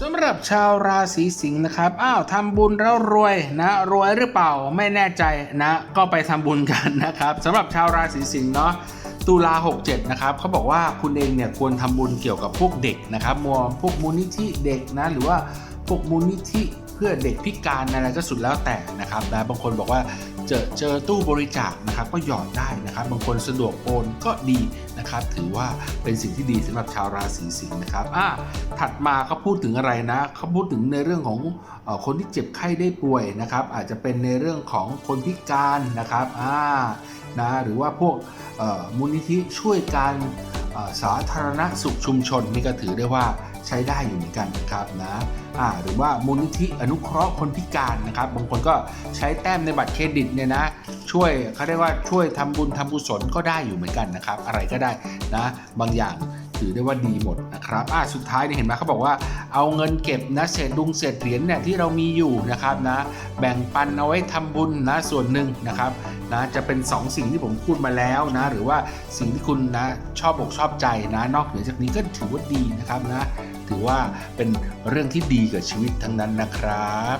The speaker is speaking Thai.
สำหรับชาวราศีสิงห์นะครับ อ้าวทำบุญแล้วรวยนะ รวยหรือเปล่าไม่แน่ใจนะ ก็ไปทำบุญกันนะครับสำหรับชาวราศีสิงห์เนาะตุลา 67 นะครับเขาบอกว่าคุณเองเนี่ยควรทำบุญเกี่ยวกับพวกเด็กนะครับมัวพวกมูลนิธิเด็กนะ หรือว่าพวกมูลนิธิเพื่อเด็กพิการอะไรก็สุดแล้วแต่นะครับนะบางคนบอกว่า เจอเจอตู้บริจาคนะครับก็หยอดได้นะครับ บางคนสะดวกโอนก็ดีนะครับ ถือว่าเป็นสิ่งที่ดีสำหรับชาวราศีสิงห์นะครับอะถัดมาเขาพูดถึงอะไรนะเขาพูดถึงในเรื่องของอคนที่เจ็บไข้ได้ป่วยนะครับ อาจจะเป็นในเรื่องของคนพิการนะครับอ่านะหรือว่าพวกมูลนิธิช่วยการเอ่อ สาธารณสุขชุมชนนี่ก็ถือได้ว่าใช้ได้อยู่เหมือนกันนะครับนะหรือว่ามูลนิธิอนุเคราะห์คนพิการนะครับ บางคนก็ใช้แต้มในบัตรเครดิตเนี่ยนะช่วยเขาเรียกว่าช่วยทำบุญทำกุศลก็ได้อยู่เหมือนกันนะครับ อะไรก็ได้นะบางอย่าง ถือได้ว่าดีหมดนะครับอ่าสุดท้ายเนี่ยเห็นไหมเขาบอกว่าเอาเงินเก็บนะเศษดุงเศษเหรียญเนี่ยที่เรามีอยู่นะครับนะแบ่งปันเอาไว้ทำบุญนะส่วนหนึ่งนะครับนะจะเป็น 2 สิ่งที่ผมพูดมาแล้วนะหรือว่าสิ่งที่คุณนะชอบอกชอบใจนะนอกเหนือจากนี้ก็ถือว่าดีนะครับนะถือว่าเป็นเรื่องที่ดีกับชีวิตทั้งนั้นนะครับ